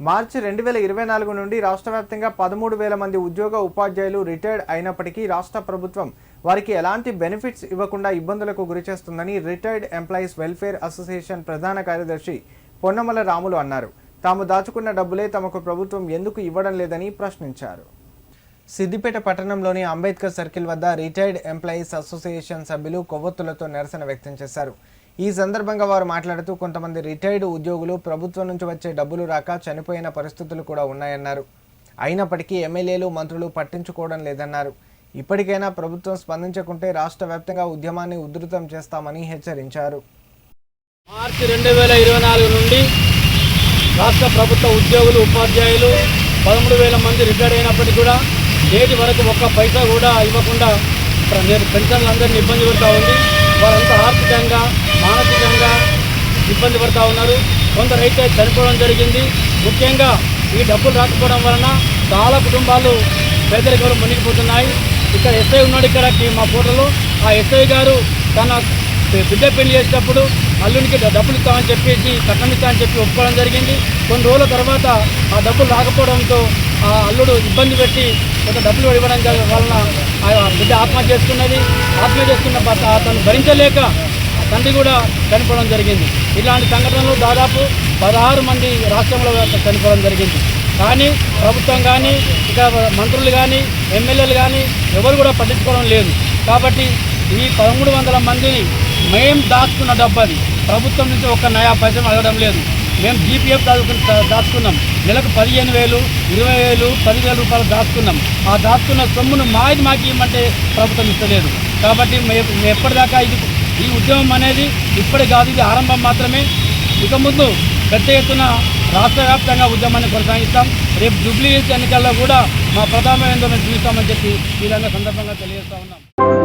మార్చి రెండు వేల ఇరవై నాలుగు నుండి రాష్ట్ర వ్యాప్తంగా పదమూడు వేల మంది ఉద్యోగ ఉపాధ్యాయులు రిటైర్డ్ అయినప్పటికీ రాష్ట్ర ప్రభుత్వం వారికి ఎలాంటి బెనిఫిట్స్ ఇవ్వకుండా ఇబ్బందులకు గురిచేస్తుందని రిటైర్డ్ ఎంప్లాయీస్ వెల్ఫేర్ అసోసియేషన్ ప్రధాన కార్యదర్శి పొన్నమల రాములు అన్నారు. తాము దాచుకున్న డబ్బులే తమకు ప్రభుత్వం ఎందుకు ఇవ్వడం లేదని ప్రశ్నించారు. సిద్దిపేట పట్టణంలోని అంబేద్కర్ సర్కిల్ వద్ద రిటైర్డ్ ఎంప్లాయీస్ అసోసియేషన్ సభ్యులు కొవ్వొత్తులతో నిరసన వ్యక్తం చేశారు. ఈ సందర్భంగా వారు మాట్లాడుతూ కొంతమంది రిటైర్డ్ ఉద్యోగులు ప్రభుత్వం నుంచి వచ్చే డబ్బులు రాక చనిపోయిన పరిస్థితులు కూడా ఉన్నాయన్నారు. అయినప్పటికీ ఎమ్మెల్యేలు మంత్రులు పట్టించుకోవడం లేదన్నారు. ఇప్పటికైనా ప్రభుత్వం స్పందించకుంటే రాష్ట్ర వ్యాప్తంగా ఉద్యమాన్ని ఉధృతం చేస్తామని హెచ్చరించారు. మార్చి రెండు వేల ఇరవై నాలుగు నుండి రాష్ట్ర ప్రభుత్వ ఉద్యోగులు ఉపాధ్యాయులు పదమూడు వేల మంది రిటైర్ అయినప్పటికీ కూడా నేటి వరకు ఒక్క పైసా కూడా ఇవ్వకుండా ప్ర- నేడు పెన్షన్లందరినీ ఇబ్బంది పెడతా ఉంది. వారంతా ఆర్థికంగా ఇబ్బంది పడతా ఉన్నారు. కొందరైతే చనిపోవడం జరిగింది. ముఖ్యంగా ఈ డబ్బులు రాకపోవడం వలన చాలా కుటుంబాలు పేదరికంలో మునిగిపోతున్నాయి. ఇక్కడ ఎస్ఐ ఉన్నాడు ఇక్కడ మా ఫోటోలో ఆ ఎస్ఐ గారు తన బిడ్డ పెళ్ళి చేసేటప్పుడు అల్లునికి డబ్బులు ఇస్తామని చెప్పేసి కట్నం ఇస్తామని చెప్పి ఒప్పుకోవడం జరిగింది. కొన్ని రోజుల తర్వాత ఆ డబ్బులు రాకపోవడంతో ఆ అల్లుడు ఇబ్బంది పెట్టి కొంత డబ్బులు ఇవ్వడం వలన బిడ్డ ఆత్మహత్య చేసుకున్నది. ఆత్మహత్య చేసుకున్న తను అతను భరించలేక తండ్రి కూడా చనిపోవడం జరిగింది. ఇలాంటి సంఘటనలు దాదాపు పదహారు మంది రాష్ట్రంలో చనిపోవడం జరిగింది. కానీ ప్రభుత్వం కానీ ఇక మంత్రులు కానీ ఎమ్మెల్యేలు కానీ ఎవరు కూడా పట్టించుకోవడం లేదు. కాబట్టి ఈ పదమూడు వందల మందిని మేము దాచుకున్న డబ్బు అది ప్రభుత్వం నుంచి ఒక్క నయా పైసలు అడగడం లేదు. మేము జీపీఎఫ్ దాచుకుని దాచుకున్నాం. నెలకు పదిహేను వేలు ఇరవై వేలు పదివేల రూపాయలు దాచుకున్నాం. ఆ దాచుకున్న సొమ్మును మాది మాకు ఇవ్వమంటే ప్రభుత్వం ఇస్తలేదు. కాబట్టి మేము ఎప్పటిదాకా ఇది ఈ ఉద్యమం అనేది ఇప్పటి కాదు ఇది ఆరంభం మాత్రమే. ఇక ముందు పెద్ద ఎత్తున రాష్ట్ర వ్యాప్తంగా ఉద్యమాన్ని కొనసాగిస్తాం. రేపు జూబ్లీ ఎన్నికల్లో కూడా మా ప్రధానమైన చూస్తామని చెప్పి ఈ విధంగా సందర్భంగా తెలియజేస్తా ఉన్నాం.